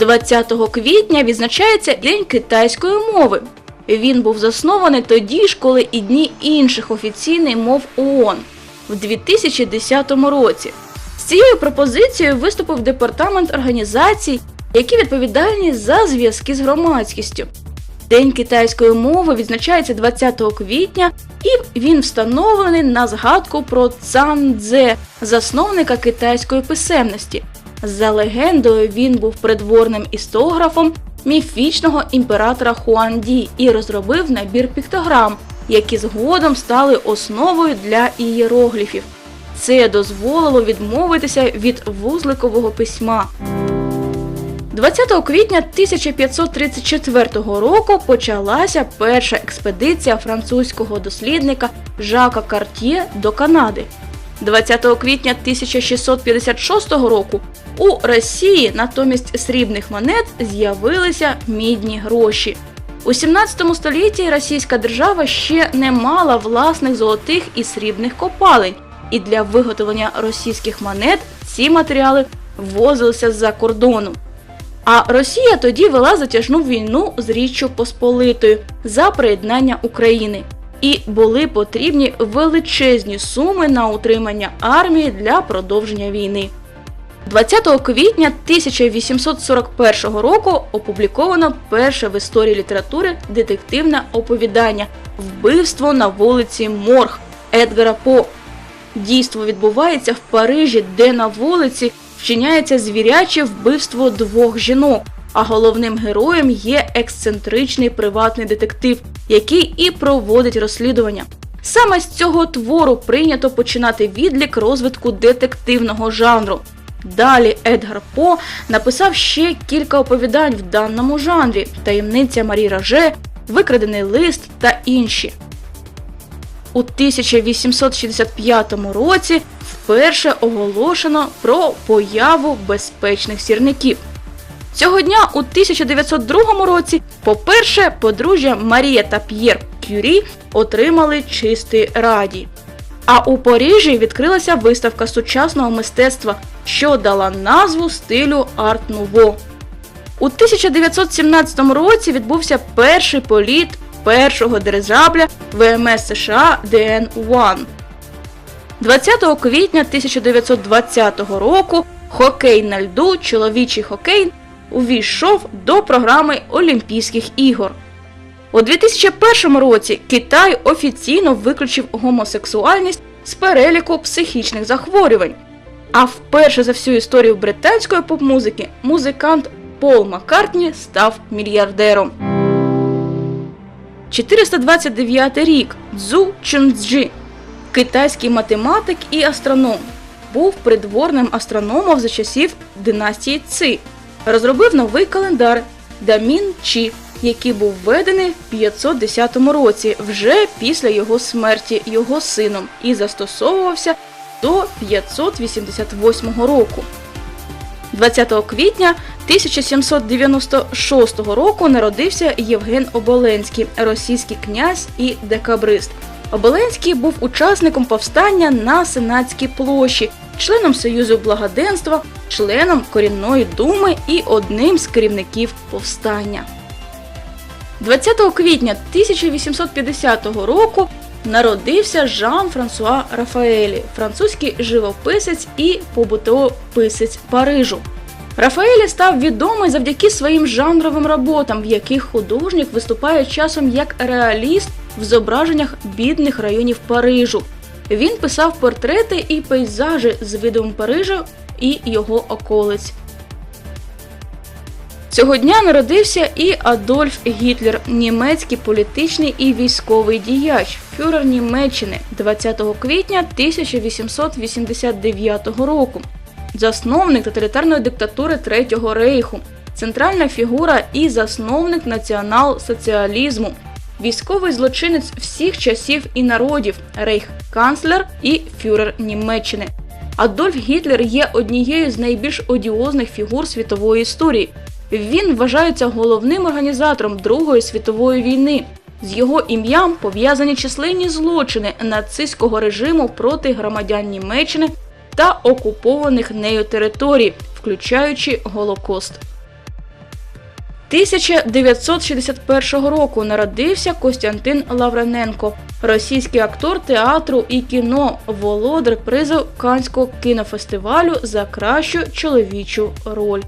20 квітня відзначається День китайської мови. Він був заснований тоді ж, коли і дні інших офіційних мов ООН в 2010 році. З цією пропозицією виступив департамент організацій, які відповідальні за зв'язки з громадськістю. День китайської мови відзначається 20 квітня, і він встановлений на згадку про Цан Цзе, засновника китайської писемності. За легендою, він був придворним істографом міфічного імператора Хуанді і розробив набір піктограм, які згодом стали основою для ієрогліфів. Це дозволило відмовитися від вузликового письма. 20 квітня 1534 року почалася перша експедиція французького дослідника Жака Карт'є до Канади. 20 квітня 1656 року у Росії натомість срібних монет з'явилися мідні гроші. У 17 столітті Російська держава ще не мала власних золотих і срібних копалень, і для виготовлення російських монет ці матеріали ввозилися з-за кордону. А Росія тоді вела затяжну війну з Річчю Посполитою за приєднання України. І були потрібні величезні суми на утримання армії для продовження війни. 20 квітня 1841 року опубліковано перше в історії літератури детективне оповідання Вбивство на вулиці Морг Едгара По. Дійство відбувається в Парижі, де на вулиці вчиняється звіряче вбивство двох жінок. А головним героєм є ексцентричний приватний детектив, який і проводить розслідування. Саме з цього твору прийнято починати відлік розвитку детективного жанру. Далі Едгар По написав ще кілька оповідань в даному жанрі: таємниця Марі Раже, Викрадений лист та інші. У 1865 році вперше оголошено про появу безпечних сірників. Цього дня у 1902 році, по-перше, подружжя Марія та П'єр Кюрі отримали чистий радій. А у Парижі відкрилася виставка сучасного мистецтва, що дала назву стилю арт-нуво. У 1917 році відбувся перший політ першого дирижабля ВМС США ДН-1. 20 квітня 1920 року хокей на льду, чоловічий хокей увійшов до програми Олімпійських ігор. У 2001 році Китай офіційно виключив гомосексуальність з переліку психічних захворювань. А вперше за всю історію британської поп-музики музикант Пол Маккартні став мільярдером. 429 рік Цзу Чунцджі, китайський математик і астроном, був придворним астрономом за часів династії Ци. Розробив новий календар Дамін Чі, який був введений в 510 році, вже після його смерті його сином, і застосовувався до 588 року. 20 квітня 1796 року народився Євген Оболенський, російський князь і декабрист. Оболенський був учасником повстання на Сенатській площі, членом Союзу благоденства, членом корінної думи і одним з керівників повстання. 20 квітня 1850 року народився Жан-Франсуа Рафаелі, французький живописець і побутовописець Парижу. Рафаелі став відомий завдяки своїм жанровим роботам, в яких художник виступає часом як реаліст в зображеннях бідних районів Парижу. Він писав портрети і пейзажі з видом Парижа і його околиць. Цього дня народився і Адольф Гітлер, німецький політичний і військовий діяч, фюрер Німеччини 20 квітня 1889 року, засновник тоталітарної диктатури Третього рейху, центральна фігура і засновник націонал-соціалізму, військовий злочинець всіх часів і народів, рейх-канцлер і фюрер Німеччини. Адольф Гітлер є однією з найбільш одіозних фігур світової історії. Він вважається головним організатором Другої світової війни. З його ім'ям пов'язані численні злочини нацистського режиму проти громадян Німеччини та окупованих нею територій, включаючи Голокост. 1961 року народився Костянтин Лаврененко, російський актор театру і кіно, володар призу Канського кінофестивалю за кращу чоловічу роль.